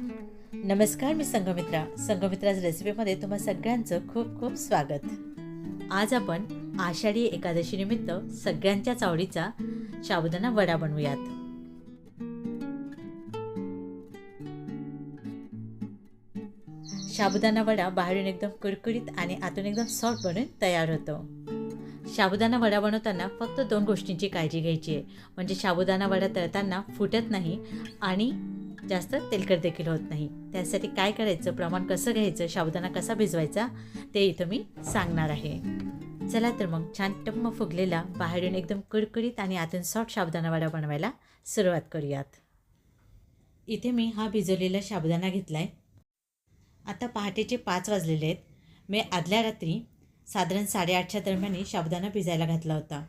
नमस्कार मी संघमित्रा. संघमित्राज रेसिपीमध्ये तुम्हा सगळ्यांचं खूप खूप स्वागत. आज आपण आषाढी एकादशीनिमित्त सगळ्यांच्याच आवडीचा साबुदाणा वडा बनवूयात. साबुदाणा वडा बाहेरून एकदम कुरकुरीत आणि आतून एकदम सॉफ्ट बनून तयार होतो. साबुदाणा वडा बनवताना फक्त दोन गोष्टींची काळजी घ्यायची आहे. म्हणजे साबुदाणा वडा तळताना फुटत नाही आणि जास्त तेलकट देखील होत नाही. त्यासाठी काय करायचं? प्रमाण कसं घ्यायचं? साबुदाणा कसा भिजवायचा? ते इथं मी सांगणार आहे. चला तर मग छान टम्म फुगलेला बाहेरून एकदम कडकडीत आणि आतून सॉफ्ट साबुदाणा वडा बनवायला सुरुवात करूयात. इथे मी हा भिजवलेला साबुदाणा घेतला आहे आता पहाटेचे पाच वाजलेले आहेत. मी आदल्या रात्री साधारण साडेआठच्या दरम्यान साबुदाणा भिजायला घातला होता.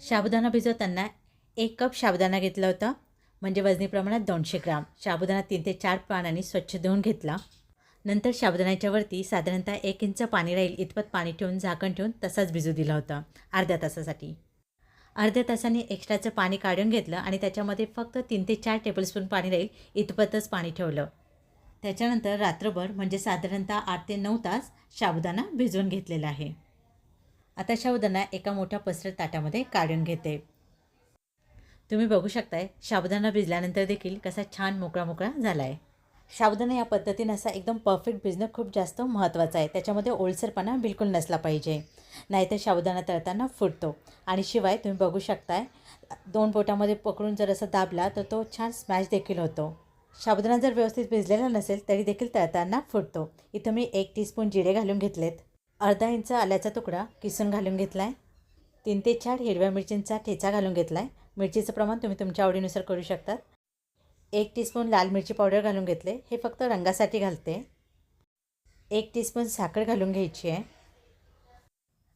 साबुदाणा भिजवताना एक कप साबुदाणा घेतला होता. म्हणजे वजनी प्रमाणात दोनशे ग्राम. साबुदाणा तीन ते चार पाण्याने स्वच्छ धुवून घेतला. नंतर साबुदाण्याच्या वरती साधारणतः एक इंच पाणी राहील इतपत पाणी ठेवून झाकण ठेवून तसाच भिजू दिला होता अर्ध्या तासासाठी. अर्ध्या तासाने एक्स्ट्राचं पाणी काढून घेतलं आणि त्याच्यामध्ये फक्त तीन ते चार टेबलस्पून पाणी राहील इतपतच पाणी ठेवलं. त्याच्यानंतर रात्रभर म्हणजे साधारणतः आठ ते नऊ तास साबुदाणा भिजवून घेतलेला आहे. आता साबुदाणा एका मोठ्या पसरत ताटामध्ये काढून घेते. तुम्ही बघू शकताय साबुदाणा भिजल्यानंतर देखील कसा छान मोकळा मोकळा झाला आहे साबुदाणा या पद्धतीनं असा एकदम परफेक्ट भिजणं खूप जास्त महत्त्वाचं आहे. त्याच्यामध्ये ओलसरपणा बिलकुल नसला पाहिजे. नाहीतर साबुदाणा तळताना फुटतो. आणि शिवाय तुम्ही बघू शकताय दोन बोटामध्ये पकडून जर असं दाबला तर तो छान स्मॅश देखील होतो. साबुदाणा जर व्यवस्थित भिजलेला नसेल तरी देखील तळताना फुटतो. इथं मी एक टीस्पून जिरे घालून घेतलेत. अर्धा इंच आल्याचा तुकडा किसून घालून घेतला आहे तीन ते चार हिरव्या मिरचींचा ठेचा घालून घेतला आहे मिरचीचं प्रमाण तुम्ही तुमच्या आवडीनुसार करू शकतात. एक टीस्पून लाल मिरची पावडर घालून घेतले. हे फक्त रंगासाठी घालते. एक टीस्पून साखर घालून घ्यायची आहे.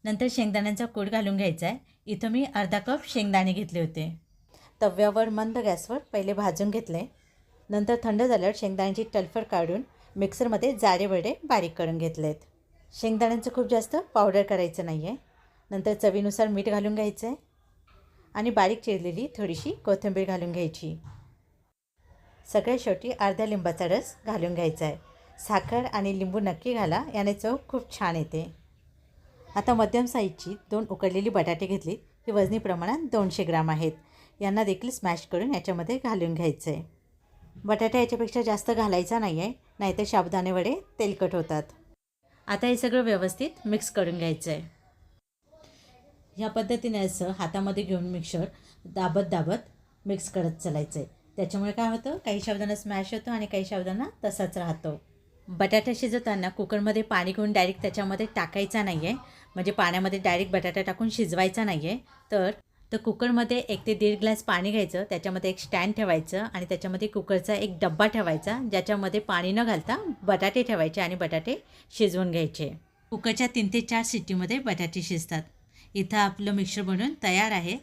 नंतर शेंगदाण्यांचा कूट घालून घ्यायचा आहे. इथं मी अर्धा कप शेंगदाणे घेतले होते. तव्यावर मंद गॅसवर पहिले भाजून घेतले. नंतर थंड झाल्यावर शेंगदाण्याची टलफर काढून मिक्सरमध्ये जाडे वडे बारीक करून घेतलेत. शेंगदाण्यांचं खूप जास्त पावडर करायचं नाही आहे नंतर चवीनुसार मीठ घालून घ्यायचं आहे आणि बारीक चिरलेली थोडीशी कोथिंबीर घालून घ्यायची. सगळ्यात शेवटी अर्ध्या लिंबाचा रस घालून घ्यायचा आहे. साखर आणि लिंबू नक्की घाला याने चव खूप छान येते. आता मध्यम साईजची दोन उकडलेली बटाटे घेतली ही वजनी प्रमाणात दोनशे ग्राम आहेत. यांना देखील स्मॅश करून याच्यामध्ये घालून घ्यायचं आहे बटाटा याच्यापेक्षा जास्त घालायचा नाही आहे नाहीतर साबुदाणे वडे तेलकट होतात. आता हे सगळं व्यवस्थित मिक्स करून घ्यायचं आहे ह्या पद्धतीने असं हातामध्ये घेऊन मिक्सर दाबत दाबत मिक्स करत चालायचं आहे त्याच्यामुळे काय होतं? काही शब्दांना स्मॅश होतो आणि काही शब्दांना तसाच राहतो. बटाटा शिजवताना कुकरमध्ये पाणी घेऊन डायरेक्ट त्याच्यामध्ये टाकायचा नाही आहे म्हणजे पाण्यामध्ये डायरेक्ट बटाटा टाकून शिजवायचा नाही आहे तर तर कुकरमध्ये एक ते दीड ग्लास पाणी घ्यायचं. त्याच्यामध्ये एक स्टँड ठेवायचं आणि त्याच्यामध्ये कुकरचा एक डब्बा ठेवायचा ज्याच्यामध्ये पाणी न घालता बटाटे ठेवायचे आणि बटाटे शिजवून घ्यायचे. कुकरच्या तीन ते चार सिटीमध्ये बटाटे शिजतात. इथं आपलं मिक्सर बनवून तयार आहे.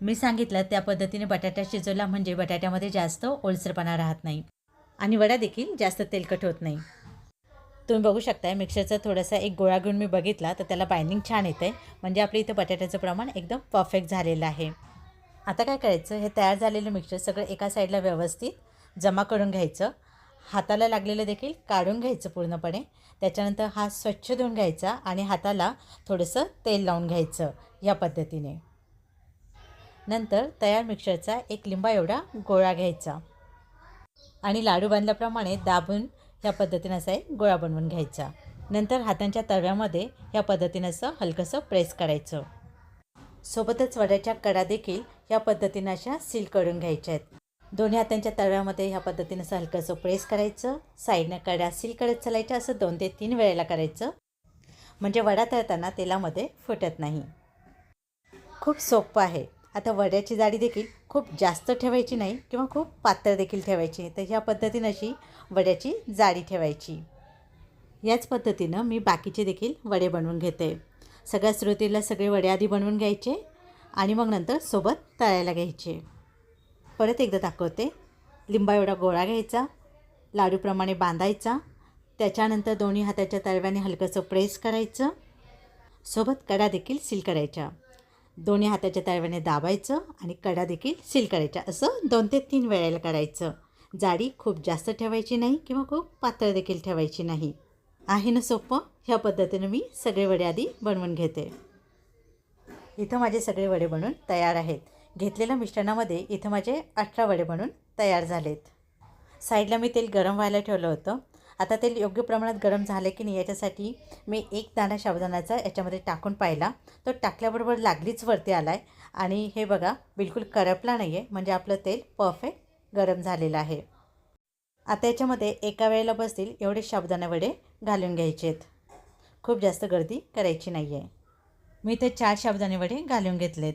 मी सांगितलं त्या पद्धतीने बटाटा शिजवला म्हणजे बटाट्यामध्ये जास्त ओलसरपणा राहत नाही आणि वडा देखील जास्त तेलकट होत नाही. तुम्ही बघू शकताय मिक्सरचा थोडासा एक गोळा घेऊन मी बघितला तर त्याला बाइंडिंग छान येतं आहे म्हणजे आपल्या इथं बटाट्याचं प्रमाण एकदम परफेक्ट झालेलं आहे. आता काय करायचं हे तयार झालेलं मिक्सर सगळं एका साईडला व्यवस्थित जमा करून घ्यायचं. हाताला लागलेलं देखील काढून घ्यायचं पूर्णपणे. त्याच्यानंतर हात स्वच्छ धुवून घ्यायचा आणि हाताला थोडंसं तेल लावून घ्यायचं या पद्धतीने. नंतर तयार मिक्सरचा एक लिंबा एवढा गोळा घ्यायचा. आणि लाडू बांधल्याप्रमाणे दाबून ह्या पद्धतीनं असा एक गोळा बनवून घ्यायचा. नंतर हातांच्या तव्यामध्ये ह्या पद्धतीनं असं हलकंसं प्रेस करायचं. सोबतच वड्याच्या कडा देखील या पद्धतीनं अशा सील करून घ्यायच्या आहेत. दोन्ही हातांच्या तळव्यामध्ये ह्या पद्धतीनं असं हलकंसं प्रेस करायचं. साईडनं कडा सील करत चालायचं. असं दोन ते तीन वेळेला करायचं. म्हणजे वडा तळताना तेलामध्ये फुटत नाही. खूप सोपं आहे. आता वड्याची जाडी देखील खूप जास्त ठेवायची नाही किंवा खूप पातळ देखील ठेवायची तर ह्या पद्धतीनं अशी वड्याची जाडी ठेवायची. याच पद्धतीनं मी बाकीचे देखील वडे बनवून घेते. सगळ्या सुरुवातीला सगळे वडे आधी बनवून घ्यायचे आणि मग नंतर सोबत तळायला घ्यायचे. परत एकदा दाखवते. लिंबा एवढा गोळा घ्यायचा लाडूप्रमाणे बांधायचा त्याच्यानंतर दोन्ही हाताच्या तळव्याने हलकंसं प्रेस करायचं. सोबत कडा देखील सील करायच्या. दोन्ही हाताच्या तळव्याने दाबायचं आणि कडा देखील सील करायच्या. असं दोन ते तीन वेळेला करायचं. जाडी खूप जास्त ठेवायची नाही किंवा खूप पातळ देखील ठेवायची नाही. आहे ना सोपं? ह्या पद्धतीनं मी सगळे वडे आधी बनवून घेते. इथं माझे सगळे वडे बनवून तयार आहेत. घेतलेल्या मिश्रणामध्ये इथं माझे अठरा वडे बनून तयार झालेत. साईडला मी तेल गरम व्हायला ठेवलं होतं. आता तेल योग्य प्रमाणात गरम झालं की नाही याच्यासाठी मी एक दाणा शाबदानाचा याच्यामध्ये टाकून पाहिला. तो टाकल्याबरोबर लागलीच वरती आला आहे आणि हे बघा बिलकुल करपला नाही आहे म्हणजे आपलं तेल परफेक्ट गरम झालेलं आहे. आता याच्यामध्ये एका वेळेला बसतील एवढे शाबदाना वडे घालून घ्यायचे आहेत खूप जास्त गर्दी करायची नाही आहे मी ते चार शाबदाने वडे घालून घेतलेत.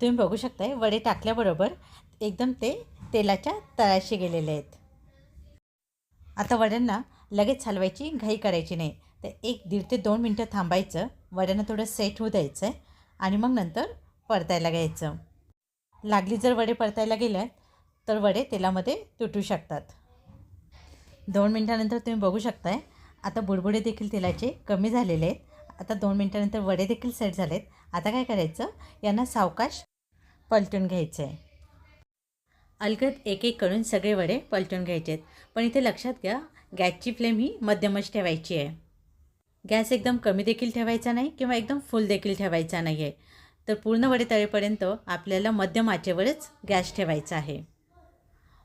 तुम्ही बघू शकताय वडे टाकल्याबरोबर एकदम ते तेलाच्या तळाशी गेलेले आहेत. आता वड्यांना लगेच हलवायची घाई करायची नाही. तर एक दीड ते दोन मिनटं थांबायचं. वड्यांना थोडं सेट होऊ द्यायचं आहे आणि मग नंतर परतायला घ्यायचं. लागली जर वडे परतायला गेल्यात तर वडे तेलामध्ये तुटू शकतात. दोन मिनटानंतर तुम्ही बघू शकताय आता बुडबुडे देखील तेलाचे कमी झालेले आहेत. आता दोन मिनटानंतर वडे देखील सेट झालेत. आता काय करायचं? यांना सावकाश पलटून घ्यायचं. आहे अलगद एक एक करून सगळे वडे पलटून घ्यायचे आहेत पण इथे लक्षात घ्या गॅसची फ्लेम ही मध्यमच ठेवायची आहे. गॅस एकदम कमी देखील ठेवायचा नाही किंवा एकदम फुल देखील ठेवायचा नाही आहे तर पूर्ण वडे तळेपर्यंत आपल्याला मध्यम आचेवरच गॅस ठेवायचा आहे.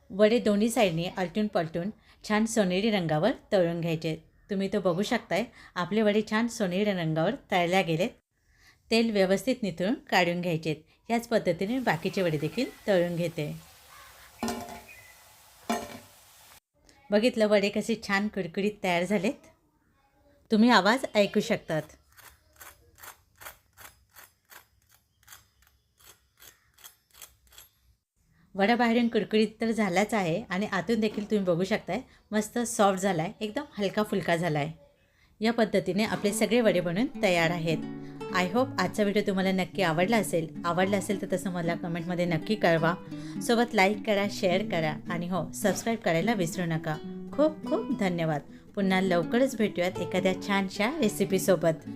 वडे दोन्ही साईडने आलटून पलटून छान सोनेरी रंगावर तळून घ्यायचे. तुम्ही तो बघू शकताय आपले वडे छान सोनेरी रंगावर तळल्या गेलेत. तेल व्यवस्थित निथळून काढून घ्यायचेत. ह्याच पद्धतीने बाकीचे वडे देखील तळून घेते. बघितलं वडे कसे छान कुडकुडीत तयार झालेत? तुम्ही आवाज ऐकू शकतात. वडा बाहेरून कुडकुडीत तर झालाच आहे आणि आतून देखील तुम्ही बघू शकताय मस्त सॉफ्ट झाला आहे एकदम हलका फुलका झाला आहे या पद्धतीने आपले सगळे वडे बनून तयार आहेत. आय होप आजचा व्हिडिओ तुम्हाला नक्की आवडला असेल. आवडला असेल तर तसं मला कमेंटमध्ये नक्की कळवा. सोबत लाईक करा शेअर करा आणि हो सबस्क्राईब करायला विसरू नका. खूप खूप धन्यवाद. पुन्हा लवकरच भेटूयात एखाद्या छानशा रेसिपीसोबत